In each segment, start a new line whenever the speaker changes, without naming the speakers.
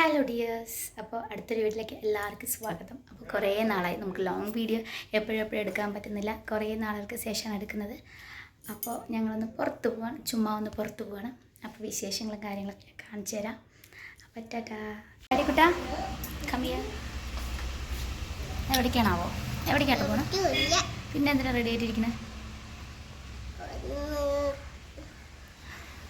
Hello dears അപ്പോൾ അടുത്തൊരു വീട്ടിലേക്ക് എല്ലാവർക്കും സ്വാഗതം. അപ്പോൾ കുറേ നാളായി നമുക്ക് ലോങ് വീഡിയോ എപ്പോഴും എപ്പോഴും എടുക്കാൻ പറ്റുന്നില്ല. കുറേ നാളുകൾക്ക് ശേഷമാണ് എടുക്കുന്നത്. അപ്പോൾ ഞങ്ങളൊന്ന് പുറത്ത് പോവാണ്. ചുമ്മാ ഒന്ന് പുറത്ത് പോവാണ്. അപ്പോൾ വിശേഷങ്ങളും കാര്യങ്ങളൊക്കെ കാണിച്ചു തരാം. അപ്പോൾ ടാറ്റാ. കുട്ടാ കമ്മിയ എവിടേക്കാണാവോ? എവിടേക്കാട്ടോ പോകണം പിന്നെ എന്തിനാണ് റെഡി ആയിട്ടിരിക്കുന്നത്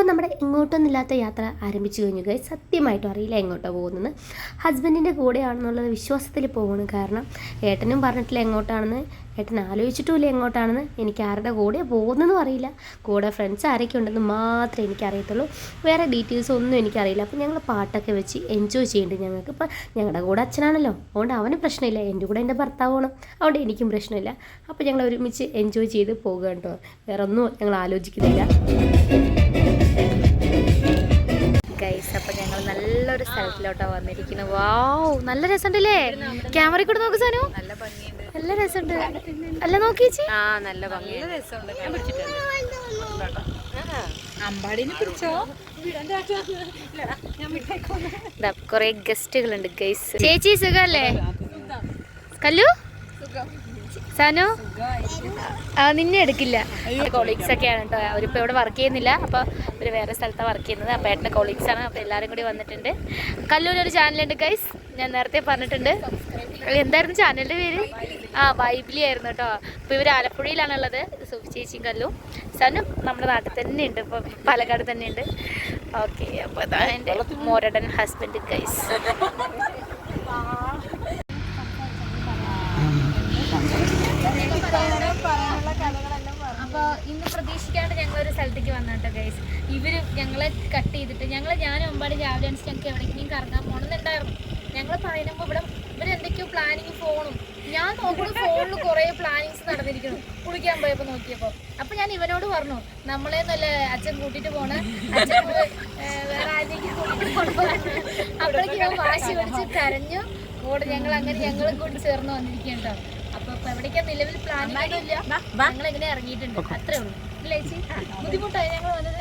അപ്പോൾ നമ്മുടെ ഇങ്ങോട്ടൊന്നുമില്ലാത്ത യാത്ര ആരംഭിച്ചു കഴിഞ്ഞു കഴിഞ്ഞാൽ സത്യമായിട്ടും അറിയില്ല എങ്ങോട്ടാണ് പോകുന്നത്. ഹസ്ബൻഡിന്റെ കൂടെയാണെന്നുള്ളത് വിശ്വാസത്തിൽ പോകണം കാരണം ഏട്ടനും പറഞ്ഞിട്ടില്ല എങ്ങോട്ടാണെന്ന്. ഏട്ടൻ ആലോചിച്ചിട്ടുമില്ല എങ്ങോട്ടാണെന്ന്. എനിക്ക് ആരുടെ കൂടെ പോകുന്നതെന്നും അറിയില്ല. കൂടെ ഫ്രണ്ട്സ് ആരൊക്കെ ഉണ്ടെന്ന് മാത്രമേ എനിക്കറിയത്തുള്ളൂ. വേറെ ഡീറ്റെയിൽസ് ഒന്നും എനിക്കറിയില്ല. അപ്പോൾ ഞങ്ങൾ പാട്ടൊക്കെ വെച്ച് എൻജോയ് ചെയ്യുന്നുണ്ട് ഞങ്ങൾക്ക്. ഇപ്പോൾ ഞങ്ങളുടെ കൂടെ അച്ഛനാണല്ലോ. അതുകൊണ്ട് അവന് പ്രശ്നമില്ല. എന്റെ കൂടെ എന്റെ ഭർത്താവാണ്. അതുകൊണ്ട് എനിക്കും പ്രശ്നമില്ല. അപ്പോൾ ഞങ്ങൾ ഒരുമിച്ച് എൻജോയ് ചെയ്ത് പോകുക കേട്ടോ. വേറെ ഒന്നും ഞങ്ങൾ ആലോചിക്കുന്നില്ല.
ഗൈസ് അപ്പൊ ഞങ്ങൾ നല്ലൊരു സ്ഥലത്തിലോട്ടാണ് വന്നിരിക്കുന്നത് വാവ് നല്ല രസമുണ്ടല്ലേ ക്യാമറയിൽ കൂടെ നോക്ക് സാനു. നല്ല രസമുണ്ട് അല്ല നോക്കിയേച്ചി
ആ നല്ല അമ്പാടിനെ പിടിച്ചോ?
കൊറേ കുറേ ഗസ്റ്റുകളുണ്ട് ഗൈസ് ചേച്ചി സുഖല്ലേ? കല്ലു? സാനു? നിന്നെ എടുക്കില്ല. കൊളീഗ്സ് ഒക്കെയാണ് കേട്ടോ അവരിപ്പോൾ ഇവിടെ വർക്ക് ചെയ്യുന്നില്ല. അപ്പോൾ അവർ വേറെ സ്ഥലത്താണ് വർക്ക് ചെയ്യുന്നത്. അപ്പോൾ ഏട്ടന്റെ കൊളീഗ്സ് ആണ്. അപ്പോൾ എല്ലാവരും കൂടി വന്നിട്ടുണ്ട്. കല്ലൂരൊരു ചാനലുണ്ട് ഗൈസ് ഞാൻ നേരത്തെ പറഞ്ഞിട്ടുണ്ട്. എന്തായിരുന്നു ചാനലിന്റെ പേര്? ആ വൈബിലി ആയിരുന്നു കേട്ടോ അപ്പോൾ ഇവർ ആലപ്പുഴയിലാണുള്ളത്. സുഫി ചേച്ചിയും കല്ലു. സനും നമ്മുടെ നാട്ടിൽ തന്നെ ഉണ്ട്. ഇപ്പോൾ പാലക്കാട് തന്നെ ഉണ്ട്. ഓക്കെ അപ്പോൾ അതാണ് എന്റെ മോരടൻ ഹസ്ബൻഡ് ഗൈസ് അപ്പോൾ ഇന്ന് പ്രതീക്ഷിക്കാണ്ട് ഞങ്ങൾ ഒരു സ്ഥലത്തേക്ക് വന്നോട്ടോ ഗൈസ് ഇവർ ഞങ്ങളെ കട്ട് ചെയ്തിട്ട് ഞങ്ങൾ ഞാൻ ഒമ്പാട് രാവിലെ അണിച്ച് ഞങ്ങൾക്ക് എവിടേക്കെങ്കിലും കറങ്ങാൻ പോകണമെന്നുണ്ടായിരുന്നു ഞങ്ങൾ പറയുമ്പോൾ ഇവിടെ ഇവരെന്തൊക്കെയോ പ്ലാനിങ് ഫോണും ഞാൻ നോക്കുമ്പോൾ ഫോണിൽ കുറേ പ്ലാനിങ്സ് നടന്നിരിക്കുന്നു. കുളിക്കാൻ പോയപ്പോൾ നോക്കിയപ്പോൾ അപ്പോൾ ഞാൻ ഇവനോട് പറഞ്ഞു നമ്മളെ നല്ല അച്ഛൻ കൂട്ടിട്ട് പോണ. അച്ഛൻ വേറെ ആരെങ്കിലും കൂട്ടിയിട്ട് അപ്പോഴേക്കും ഞാൻ വാശി പിടിച്ച് കരഞ്ഞു. ഓട് ഞങ്ങൾ അങ്ങനെ ഞങ്ങളും കൊണ്ട് ചേർന്ന് വന്നിരിക്കുകയാണ് എവിടേക്കാ നിലവിൽ പ്ലാനിങ് ഇല്ല. ഞങ്ങൾ എങ്ങനെ ഇറങ്ങിയിട്ടുണ്ട്. അത്രേ ഉള്ളൂ. ചേച്ചി ബുദ്ധിമുട്ടായി ഞങ്ങൾ വന്നത്.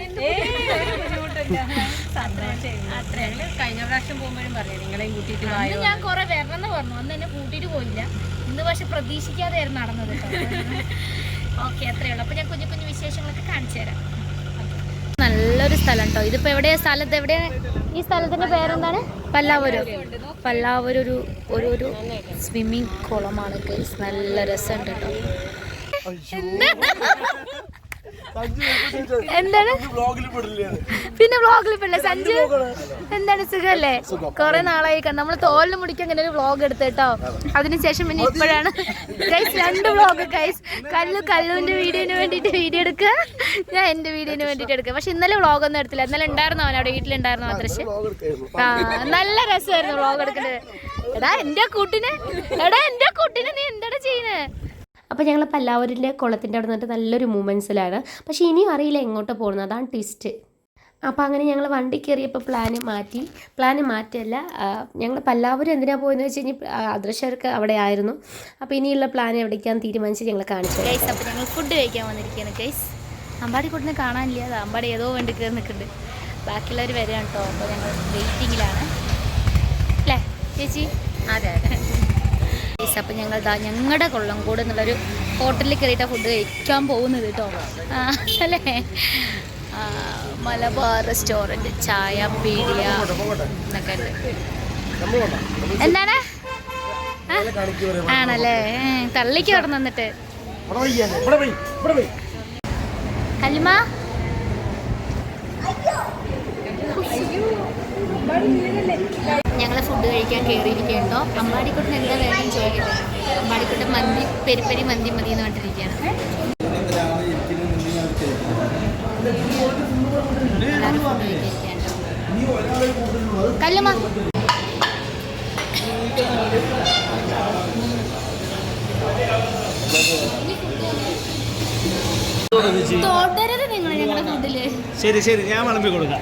കഴിഞ്ഞ പ്രാവശ്യം പോകുമ്പോഴും പറയാം. നിങ്ങളെയും കൂട്ടിയിട്ട്
അന്ന്
വായോ
ഞാൻ കുറെ വരണമെന്ന് പറഞ്ഞു. അന്ന് എന്നെ കൂട്ടിയിട്ട് പോയില്ല. ഇന്ന് പക്ഷെ പ്രതീക്ഷിക്കാതെയായിരുന്നു നടന്നത് ഓക്കെ അത്രേ ഉള്ളൂ. അപ്പൊ ഞാൻ കുഞ്ഞു കുഞ്ഞു വിശേഷങ്ങളൊക്കെ കാണിച്ചു തരാം. നല്ലൊരു സ്ഥലം കേട്ടോ ഇതിപ്പോ എവിടെയാ സ്ഥലത്ത് എവിടെയാ? ഈ സ്ഥലത്തിന്റെ പേരെന്താണ്? പല്ലാവൂര്. പല്ലാവൂർ ഒരു ഒരു ഒരു സ്വിമ്മിംഗ് കുളമാണ് നല്ല രസമുണ്ട് കേട്ടോ. എന്താണ്? പിന്നെ വ്ളോഗിൽ പെടില്ല. സഞ്ജു എന്താണ് സുഖല്ലേ? കൊറേ നാളായി കണ്ട. നമ്മൾ തോലിന് മുടിക്ക് അങ്ങനെ ഒരു വ്ളോഗ് എടുത്ത് കേട്ടോ. അതിനുശേഷം പിന്നെ ഇപ്പോഴാണ്. ഗൈസ് രണ്ട് വ്ളോഗ് ഗൈസ് കല്ലു കല്ലുവിന്റെ വീഡിയോന് വേണ്ടിട്ട് വീഡിയോ എടുക്കുക ഞാൻ എന്റെ വീഡിയോന് വേണ്ടിട്ട് എടുക്കുക പക്ഷെ ഇന്നലെ വ്ളോഗ് ഒന്നും എടുത്തില്ല. ഇന്നലെ ഉണ്ടായിരുന്നു അവൻ അവിടെ വീട്ടിലുണ്ടായിരുന്നു അത്രശ് ആ നല്ല രസമായിരുന്നു വ്ളോഗ് എടുക്കുന്നത് എടാ എന്റെ കൂട്ടിന് എടാ എന്റെ കൂട്ടിന് നീ എന്താണ് ചെയ്യുന്നത്
അപ്പോൾ ഞങ്ങൾ പല്ലാവൂരിന്റെ കുളത്തിന്റെ അവിടെ നിന്നിട്ട് നല്ലൊരു മൂമെന്റ്സിലാണ് പക്ഷേ ഇനിയും അറിയില്ല എങ്ങോട്ട് പോകുന്നത്. അതാണ് ട്വിസ്റ്റ് അപ്പോൾ അങ്ങനെ ഞങ്ങൾ വണ്ടി കയറിയപ്പോൾ പ്ലാന് മാറ്റി. പ്ലാന് മാറ്റല്ല ഞങ്ങൾ പല്ലാവൂർ എന്തിനാണ് പോയെന്ന് വെച്ച് കഴിഞ്ഞാൽ അദൃശ്യർക്ക് അവിടെ ആയിരുന്നു. അപ്പോൾ ഇനിയുള്ള പ്ലാൻ എവിടേക്കാന്ന് തീരുമാനിച്ച് ഞങ്ങൾ കാണിച്ചു
ഗൈസ് അപ്പോൾ ഞങ്ങൾ ഫുഡ് കഴിക്കാൻ വന്നിരിക്കുകയാണ് ഗൈസ് അമ്പാടി കൂട്ടിനെ കാണാനില്ല. അത് അമ്പാടി ഏതോ വേണ്ടി കയറി നിൽക്കുന്നുണ്ട് ബാക്കിയുള്ളവർ വരാണ് കേട്ടോ അപ്പോൾ ഞങ്ങൾ വെയിറ്റിങ്ങിലാണ് അല്ലേ ചേച്ചി?
അതെ അതെ.
ഗൈസ് അപ്പം ഞങ്ങൾ ദാ ഞങ്ങളുടെ കൊള്ളംകോട് എന്നുള്ളൊരു ഹോട്ടലിൽ കയറിയിട്ടാണ് ഫുഡ് കഴിക്കാൻ പോകുന്നത് കേട്ടോ അല്ലേ? മലബാർ റെസ്റ്റോറന്റ് ചായ പീഡിയ എന്നൊക്കെ ഉണ്ട്. എന്താണ്? ആണല്ലേ? തള്ളിക്ക് അവിടെ നിന്നിട്ട് കല്ലുമ ഞങ്ങൾ ഫുഡ് കഴിക്കാൻ കയറിയിരിക്കുകയുണ്ടോ അമ്പാടിക്കുട്ടൻ എന്താ വേണം ചോദിക്കട്ടെ? അമ്പാടിക്കുട്ടൻ മന്തി പെരിപ്പരി മന്തി മതി എന്ന് പറഞ്ഞിരിക്കുകയാണ് കല്ലുമ നിങ്ങൾ ഞങ്ങളുടെ ഫുഡിൽ
ശരി ശരി ഞാൻ വിളമ്പി കൊടുക്കാം.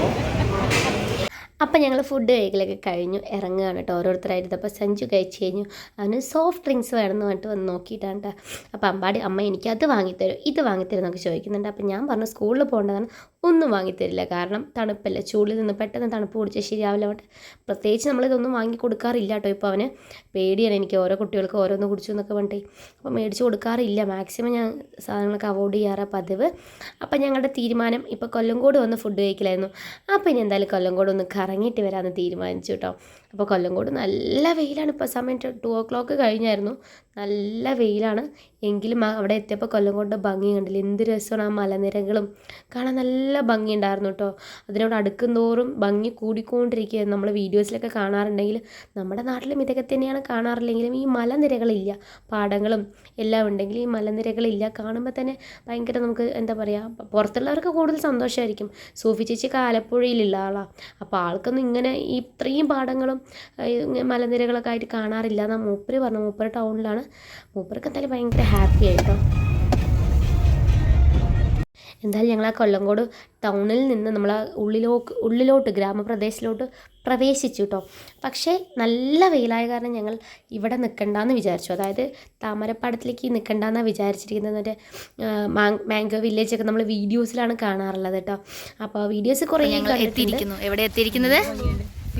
അപ്പം ഞങ്ങൾ ഫുഡ് കഴിക്കലൊക്കെ കഴിഞ്ഞു ഇറങ്ങുകയാണ് കേട്ടോ. ഓരോരുത്തരായിട്ട് അപ്പോൾ സഞ്ജു കഴിച്ച് കഴിഞ്ഞു. അവന് സോഫ്റ്റ് ഡ്രിങ്ക്സ് വേണമെന്ന് പറഞ്ഞിട്ട് വന്ന് നോക്കിയിട്ടാണ് കേട്ടോ. അപ്പോൾ അമ്പാടി അമ്മ എനിക്ക് അത് വാങ്ങിത്തരും ഇത് വാങ്ങിത്തരും എന്നൊക്കെ ചോദിക്കുന്നുണ്ട്. അപ്പം ഞാൻ പറഞ്ഞു സ്കൂളിൽ പോകേണ്ടതാണ് ഒന്നും വാങ്ങിത്തരില്ല. കാരണം തണുപ്പല്ല? ചൂടിൽ നിന്ന് പെട്ടെന്ന് തണുപ്പ് കുടിച്ചാൽ ശരിയാവില്ല. അവിടെ പ്രത്യേകിച്ച് നമ്മളിതൊന്നും വാങ്ങി കൊടുക്കാറില്ല കേട്ടോ ഇപ്പോൾ അവന്. പേടിയാണ് എനിക്ക് ഓരോ കുട്ടികൾക്ക് ഓരോന്ന് കുടിച്ചു എന്നൊക്കെ പറഞ്ഞിട്ട്. അപ്പോൾ മേടിച്ച് കൊടുക്കാറില്ല. മാക്സിമം ഞാൻ സാധനങ്ങളൊക്കെ അവോയ്ഡ് ചെയ്യാറ് പതിവ്. അപ്പം ഞങ്ങളുടെ തീരുമാനം ഇപ്പോൾ കൊല്ലംകോട് വന്ന് ഫുഡ് കഴിക്കലായിരുന്നു. അപ്പോൾ ഇനി എന്തായാലും കൊല്ലംകോട് ഒന്ന് കറങ്ങിയിട്ട് വരാമെന്ന് തീരുമാനിച്ചു കേട്ടോ. അപ്പോൾ കൊല്ലംകോട് നല്ല വെയിലാണ് ഇപ്പോൾ സമയം ടു ഓ ക്ലോക്ക് കഴിഞ്ഞായിരുന്നു. നല്ല വെയിലാണ്. എങ്കിലും അവിടെ എത്തിയപ്പോൾ കൊല്ലംകോടിന്റെ ഭംഗി കണ്ടില്ല? എന്ത് രസമാണ് ആ മലനിരകളും. കാണാൻ നല്ല ഭംഗി ഉണ്ടായിരുന്നു കേട്ടോ. അതിനോട് അടുക്കും തോറും ഭംഗി കൂടിക്കൊണ്ടിരിക്കുകയായിരുന്നു നമ്മൾ വീഡിയോസിലൊക്കെ കാണാറുണ്ടെങ്കിൽ നമ്മുടെ നാട്ടിലും ഇതൊക്കെ തന്നെയാണ് കാണാറില്ലെങ്കിലും ഈ മലനിരകളില്ല. പാടങ്ങളും എല്ലാം ഉണ്ടെങ്കിൽ ഈ മലനിരകളില്ല. കാണുമ്പോൾ തന്നെ ഭയങ്കര നമുക്ക് എന്താ പറയുക പുറത്തുള്ളവർക്ക് കൂടുതൽ സന്തോഷമായിരിക്കും. സൂഫി ചേച്ചി ആലപ്പുഴയിലുള്ള ആളാണ് അപ്പോൾ ആൾക്കൊന്നും ഇങ്ങനെ ഇത്രയും പാടങ്ങളും മലനിരകളൊക്കെ ആയിട്ട് കാണാറില്ല. എന്നാ മൂപ്പര് പറഞ്ഞു. മൂപ്പര് ടൗണിലാണ്. മൂപ്പർക്ക് എന്തായാലും ഭയങ്കര ഹാപ്പി ആയിട്ടോ. എന്തായാലും ഞങ്ങൾ ആ കൊല്ലങ്കോട് ടൗണിൽ നിന്ന് നമ്മൾ ഉള്ളിലോട്ട് ഉള്ളിലോട്ട് ഗ്രാമപ്രദേശത്തിലോട്ട് പ്രവേശിച്ചു കേട്ടോ പക്ഷേ നല്ല വെയിലായ കാരണം ഞങ്ങൾ ഇവിടെ നിൽക്കണ്ടെന്ന് വിചാരിച്ചു. അതായത് താമരപ്പാടത്തിലേക്ക് നിൽക്കണ്ടെന്നാണ് വിചാരിച്ചിരിക്കുന്നത്. മറ്റേ മാംഗോ വില്ലേജ് ഒക്കെ നമ്മൾ വീഡിയോസിലാണ് കാണാറുള്ളത് കേട്ടോ. അപ്പോൾ വീഡിയോസ് കുറേ
ഞങ്ങൾ എത്തിയിരിക്കുന്നു. എവിടെ എത്തിയിരിക്കുന്നത്?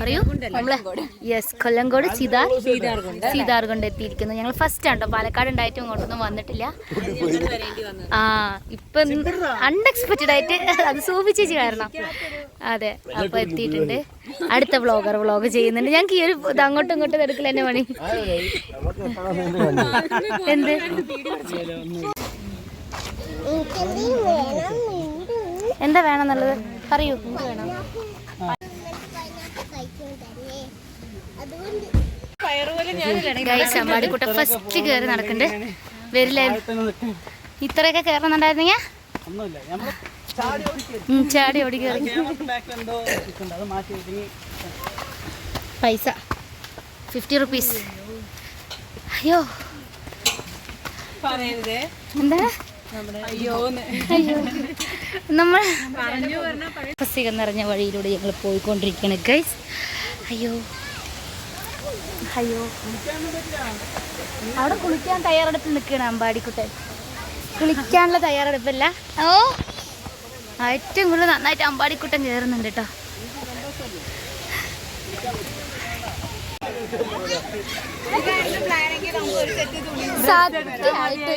പറയൂ നമ്മൾ യെസ് കൊല്ലംകോട് സീതാർ സീതാർ കൊണ്ട് എത്തിയിരിക്കുന്നു. ഞങ്ങൾ ഫസ്റ്റ് ആണ്ടോ പാലക്കാട് ഉണ്ടായിട്ട് ഇങ്ങോട്ടൊന്നും വന്നിട്ടില്ല. ആ ഇപ്പൊ അൺഎക്സ്പെക്റ്റഡ് ആയിട്ട് അത് സൂപിച്ചേച്ചി കാരണം. അതെ അപ്പൊ എത്തിയിട്ടുണ്ട്. അടുത്ത വ്ളോഗർ വ്ളോഗ് ചെയ്യുന്നുണ്ട്. ഞങ്ങൾക്ക് ഈ ഒരു ഇത് അങ്ങോട്ടും ഇങ്ങോട്ടും എടുക്കൽ തന്നെ പണി. എന്ത്? എന്താ വേണമെന്നുള്ളത് പറയൂ. വേണം? ഗൈസ് അമ്പാടിക്കുട്ട ഫസ്റ്റ് കയറി നടക്കണ്ട് വരില്ലേ? ഇത്രയൊക്കെ കയറുന്നുണ്ടായിരുന്നെങ്കിൽ
ചാടി
ഓടി കയറി പൈസ. ഫിഫ്റ്റി റുപ്പീസ് അയ്യോ. എന്താ? നമ്മൾ പ്രസികം നിറഞ്ഞ വഴിയിലൂടെ ഞങ്ങൾ പോയിക്കൊണ്ടിരിക്കുകയാണ് ഗൈസ് അയ്യോ. അയ്യോ. അവിടെ കുളിക്കാൻ തയ്യാറെടുപ്പ് നിൽക്കുകയാണ് അമ്പാടിക്കുട്ടൻ. കുളിക്കാനുള്ള തയ്യാറെടുപ്പല്ല. ഓ. ഏറ്റവും കൂടുതൽ നന്നായിട്ട് അമ്പാടിക്കുട്ടൻ കയറുന്നുണ്ട് കേട്ടോ. സത്യമായിട്ട്.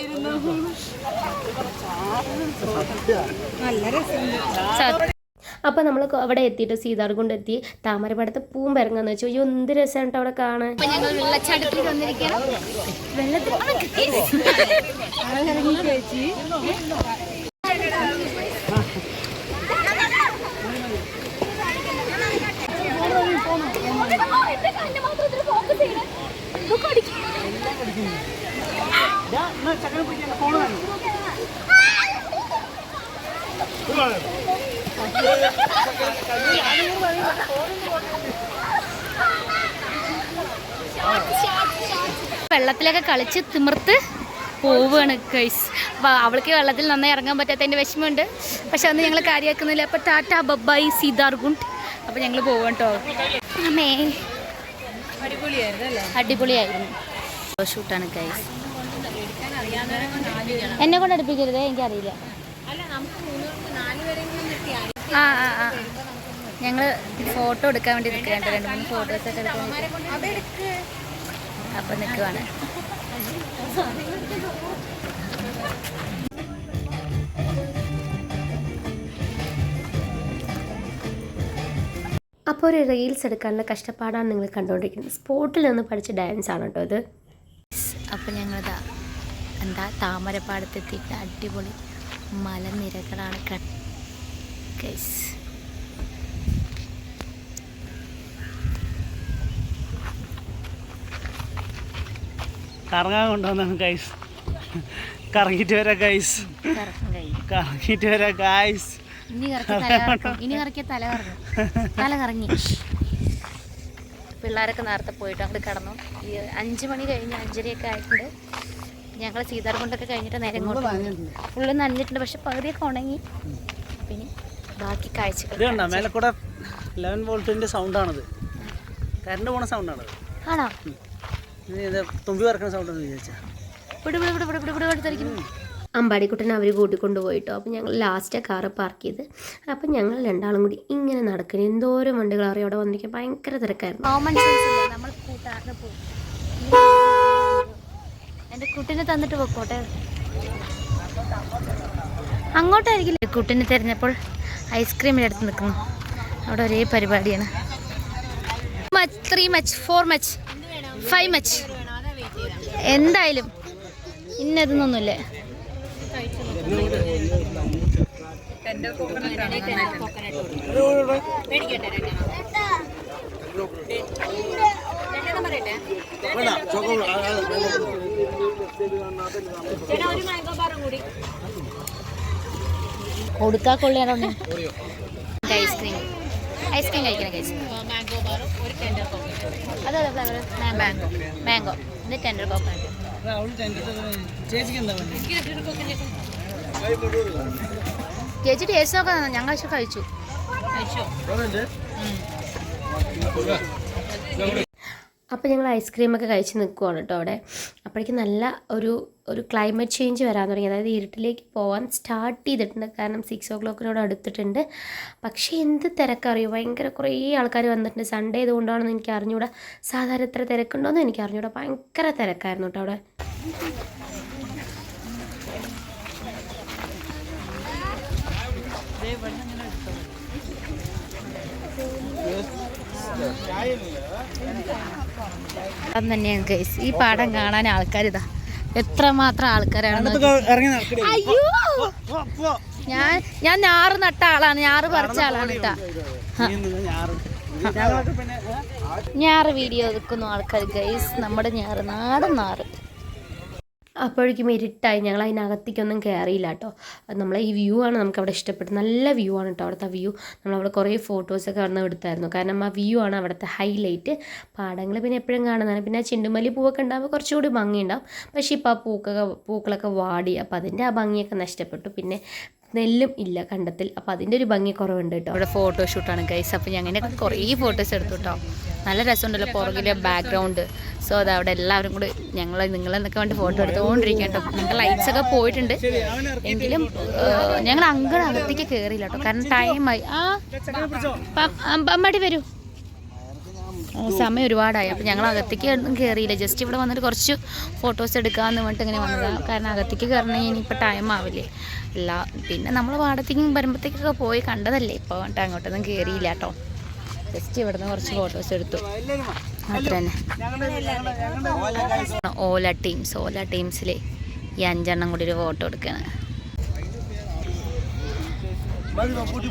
സത്യം.
അപ്പോൾ നമ്മൾ അവിടെ എത്തിയിട്ട് സീതാർകുണ്ട് എത്തി താമരപ്പടത്ത് പൂമ്പിറങ്ങാന്ന് വെച്ചു. അയ്യോ എന്ത് രസമാണ് കേട്ടോ അവിടെ കാണാൻ.
ഞങ്ങൾ വെള്ളച്ചാട്ടത്തിൽ വന്നിരിക്കണം വെള്ളത്തിൽ? വെള്ളത്തിലൊക്കെ കളിച്ച് തിമിർത്ത് പോവുകയാണ് കൈസ് അപ്പോൾ അവൾക്ക് വെള്ളത്തിൽ നന്നായി ഇറങ്ങാൻ പറ്റാത്തതിന്റെ വിഷമമുണ്ട്. പക്ഷെ അന്ന് ഞങ്ങൾ കാര്യമാക്കുന്നില്ല അപ്പോൾ ടാറ്റ ബബ്ബായി സീതാർഗുണ്ട്. അപ്പോൾ ഞങ്ങൾ പോവാം കേട്ടോ അമ്മേ.
അടിപൊളിയായിരുന്നു.
ഷൂട്ടാണ് കൈസ് എന്നെ കൊണ്ട് അടുപ്പിക്കരുത് എനിക്കറിയില്ല. ആ ആ ആ. ഞങ്ങൾ ഫോട്ടോ എടുക്കാൻ വേണ്ടി നിൽക്കുകയാണ്. രണ്ട് മൂന്ന് ഫോട്ടോസൊക്കെ എടുക്കാൻ അപ്പം നിൽക്കുവാണ്.
അപ്പോൾ ഒരു റീൽസ് എടുക്കാനുള്ള കഷ്ടപ്പാടാണ് നിങ്ങൾ കണ്ടുകൊണ്ടിരിക്കുന്നത്. സ്പോട്ടിൽ നിന്ന് പഠിച്ച ഡാൻസ് ആണ് കേട്ടോ ഇത്.
അപ്പോൾ ഞങ്ങളിതാ എന്താ താമരപ്പാടത്തെത്തിയിട്ട് അടിപൊളി മലനിരകളാണ്. ഗൈസ്
കറങ്ങാൻ കൊണ്ടുവന്നാണ് ഗൈസ് കറങ്ങിട്ട് വരാം ഗൈസ്
കറങ്ങിട്ട്
കറങ്ങിയിട്ട് വരാം ഗൈസ്
ഇനി കറക്കിയ തല കറങ്ങും തല കറങ്ങി. പിള്ളേരൊക്കെ നേരത്തെ പോയിട്ട് അങ്ങോട്ട് കിടന്നു. ഈ അഞ്ച് മണി കഴിഞ്ഞ് അഞ്ചരയൊക്കെ ആയിട്ടുണ്ട്. ഞങ്ങൾ സീതാർ കൊണ്ടൊക്കെ കഴിഞ്ഞിട്ട് നേരെ ഇങ്ങോട്ട് ഫുള്ള് നനഞ്ഞിട്ടുണ്ട്. പക്ഷെ പകുതിയൊക്കെ ഉണങ്ങി. പിന്നെ ബാക്കി കാഴ്ചകൾ
മേലെ കൂടെ ലെവൻ വോൾട്ടിന്റെ സൗണ്ടാണത് കറണ്ട് പോണ സൗണ്ടാണത്
ആണോ?
തുമ്പി പറക്കുന്ന സൗണ്ടാണ് വിചാരിച്ചാ.
അമ്പാടിക്കുട്ടനെ അവർ കൂട്ടിക്കൊണ്ടുപോയിട്ടോ അപ്പോൾ ഞങ്ങൾ ലാസ്റ്റ് കാറ് പാർക്ക് ചെയ്ത്. അപ്പം ഞങ്ങൾ രണ്ടാളും കൂടി ഇങ്ങനെ നടക്കണ. എന്തോരം വണ്ടികൾ അറിയാം? അവിടെ വന്നിരിക്കാൻ ഭയങ്കര തിരക്കായിരുന്നു.
കോമൺ സെൻസ് ഇല്ല. നമ്മൾ കൂട്ടാറിന് പോകും എന്റെ കുട്ടിനെ തന്നിട്ട് പൊക്കോട്ടെ. അങ്ങോട്ടായിരിക്കില്ല? കുട്ടിനെ തിരഞ്ഞപ്പോൾ ഐസ്ക്രീമിലെടുത്ത് നിൽക്കുന്നു. അവിടെ ഒരേ പരിപാടിയാണ്. Much three much four much five much എന്തായാലും ഇന്നതെന്നൊന്നുമില്ലേ കൊടുക്കാ കൊള്ളിയാണോ ഐസ്ക്രീം. ഐസ്ക്രീം കഴിക്കണം കഴിച്ചു flavour mango mango tender coconut ചേച്ചി ടേസ്റ്റ് നോക്കാം ഞങ്ങൾ പക്ഷെ കഴിച്ചു
അപ്പോൾ ഞങ്ങൾ ഐസ്ക്രീമൊക്കെ കഴിച്ച് നിൽക്കുവാണ് കേട്ടോ അവിടെ. അപ്പോഴേക്കും നല്ല ഒരു ഒരു ക്ലൈമറ്റ് ചേഞ്ച് വരാൻ തുടങ്ങി. അതായത് ഇരുട്ടിലേക്ക് പോകാൻ സ്റ്റാർട്ട് ചെയ്തിട്ടുണ്ട്. കാരണം സിക്സ് ഓ ക്ലോക്കിനോട് അടുത്തിട്ടുണ്ട്. പക്ഷേ എന്ത് തിരക്കറിയോ? ഭയങ്കര കുറേ ആൾക്കാർ വന്നിട്ടുണ്ട്. സൺഡേ ഇതുകൊണ്ടാണെന്ന് എനിക്ക് അറിഞ്ഞുകൂടാ സാധാരണ എത്ര തിരക്കുണ്ടോയെന്ന് എനിക്ക് അറിഞ്ഞുകൂടാ ഭയങ്കര തിരക്കായിരുന്നു കേട്ടോ അവിടെ.
അത് തന്നെയാണ് ഗൈസ് ഈ പാടം കാണാൻ ആൾക്കാരിതാ എത്രമാത്രം ആൾക്കാരാണ്
ഇറങ്ങി നടക്കണേ
അയ്യോ! ഞാൻ ഞാൻ ഞാറ് നട്ട ആളാണ്. ഞാറ് പറിച്ച ആളാണ് കേട്ടാ ഞാറ്. വീഡിയോ എടുക്കുന്നു ആൾക്കാർ ഗൈസ് നമ്മുടെ ഞാറ് നാടൻ നാറ്.
അപ്പോഴേക്കും ഇരുട്ടായി. ഞങ്ങൾ അതിനകത്തേക്കൊന്നും കയറിയില്ല കേട്ടോ. നമ്മളെ ഈ വ്യൂ ആണ് നമുക്ക് അവിടെ ഇഷ്ടപ്പെട്ടത്. നല്ല വ്യൂ ആണ് കേട്ടോ അവിടുത്തെ വ്യൂ നമ്മളവിടെ കുറേ ഫോട്ടോസൊക്കെ അവിടെ നിന്ന് എടുത്തായിരുന്നു. കാരണം ആ വ്യൂ ആണ് അവിടുത്തെ ഹൈലൈറ്റ് പാടങ്ങൾ പിന്നെ എപ്പോഴും കാണുന്നതാണ്. പിന്നെ ചെണ്ടുമല്ലി പൂവൊക്കെ ഉണ്ടാകുമ്പോൾ കുറച്ചുകൂടി ഭംഗിയുണ്ടാവും. പക്ഷേ ഇപ്പോൾ ആ പൂക്കൊക്കെ പൂക്കളൊക്കെ വാടി. അപ്പോൾ അതിന്റെ ആ ഭംഗിയൊക്കെ നഷ്ടപ്പെട്ടു. പിന്നെ നെല്ലും ഇല്ല കണ്ടത്തിൽ അപ്പോൾ അതിന്റെ ഒരു ഭംഗി കുറവുണ്ട് കേട്ടോ
അവിടെ ഫോട്ടോഷൂട്ടാണ് ഗൈസ് അപ്പോൾ ഞാൻ അങ്ങനെ കുറേ ഫോട്ടോസ് എടുത്തു കേട്ടോ നല്ല രസമുണ്ടല്ലോ പുറകിലെ ബാക്ക്ഗ്രൗണ്ട് സോ അത് അവിടെ എല്ലാവരും കൂടി ഞങ്ങൾ നിങ്ങളെന്നൊക്കെ വേണ്ടി ഫോട്ടോ എടുത്തുകൊണ്ടിരിക്കുക കേട്ടോ ഞങ്ങൾ ലൈറ്റ്സ് ഒക്കെ പോയിട്ടുണ്ട് എങ്കിലും ഞങ്ങൾ അങ്ങനെ അകത്തേക്ക് കയറിയില്ല കേട്ടോ കാരണം ടൈമായി ആ അമ്പാടി വരൂ സമയം ഒരുപാടായി. അപ്പം ഞങ്ങൾ അകത്തേക്ക് കയറിയില്ല ജസ്റ്റ് ഇവിടെ വന്നിട്ട് കുറച്ച് ഫോട്ടോസ് എടുക്കാമെന്ന് പറഞ്ഞിട്ട് ഇങ്ങനെ വന്നതാണ് കാരണം അകത്തേക്ക് കയറണമെങ്കിൽ ഇനിയിപ്പോൾ ടൈം ആവില്ലേ. അല്ല പിന്നെ നമ്മൾ പാടത്തേക്കും വരുമ്പോഴത്തേക്കൊക്കെ പോയി കണ്ടതല്ലേ. ഇപ്പോൾ അങ്ങോട്ടൊന്നും കയറിയില്ല കേട്ടോ. ജസ്റ്റ് ഇവിടെ നിന്ന് കുറച്ച് ഫോട്ടോസ് എടുത്തു. അത്ര തന്നെ ഓല ടീംസ് ഓല ടീംസിലെ ഈ അഞ്ചെണ്ണം കൂടി ഒരു ഫോട്ടോ എടുക്കുകയാണ്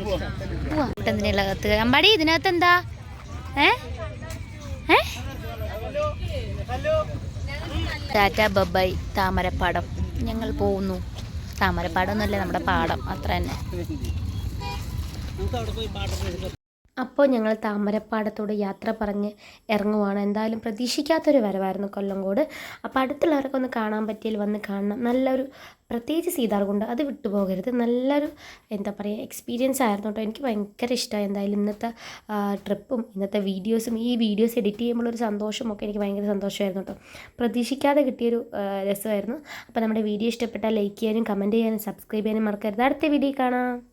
പോവാ അമ്പാടി ഇതിനകത്ത് എന്താ? ഏഹ് ടാറ്റ ബബായ് താമരപ്പാടം. ഞങ്ങൾ പോകുന്നു. താമരപ്പാടം എന്നല്ലേ നമ്മുടെ പാടം? അത്ര തന്നെ.
അപ്പോൾ ഞങ്ങൾ താമരപ്പാടത്തോട് യാത്ര പറഞ്ഞ് ഇറങ്ങുവാണ്. എന്തായാലും പ്രതീക്ഷിക്കാത്തൊരു വരവായിരുന്നു കൊല്ലങ്കോട് അപ്പോൾ അടുത്തുള്ളവരൊക്കെ ഒന്ന് കാണാൻ പറ്റിയാൽ വന്ന് കാണണം. നല്ലൊരു പ്രത്യേകിച്ച് സീതാർകുണ്ട് അത് വിട്ടുപോകരുത്. നല്ലൊരു എന്താ പറയുക എക്സ്പീരിയൻസ് ആയിരുന്നു കേട്ടോ. എനിക്ക് ഭയങ്കര ഇഷ്ടമായി. എന്തായാലും ഇന്നത്തെ ട്രിപ്പും ഇന്നത്തെ വീഡിയോസും ഈ വീഡിയോസ് എഡിറ്റ് ചെയ്യുമ്പോൾ ഒരു സന്തോഷമൊക്കെ എനിക്ക് ഭയങ്കര സന്തോഷമായിരുന്നു കേട്ടോ. പ്രതീക്ഷിക്കാതെ കിട്ടിയൊരു രസമായിരുന്നു. അപ്പോൾ നമ്മുടെ വീഡിയോ ഇഷ്ടപ്പെട്ടാൽ ലൈക്ക് ചെയ്യാനും കമന്റ് ചെയ്യാനും സബ്സ്ക്രൈബ് ചെയ്യാനും മറക്കരുത്. അടുത്ത വീഡിയോ കാണാം.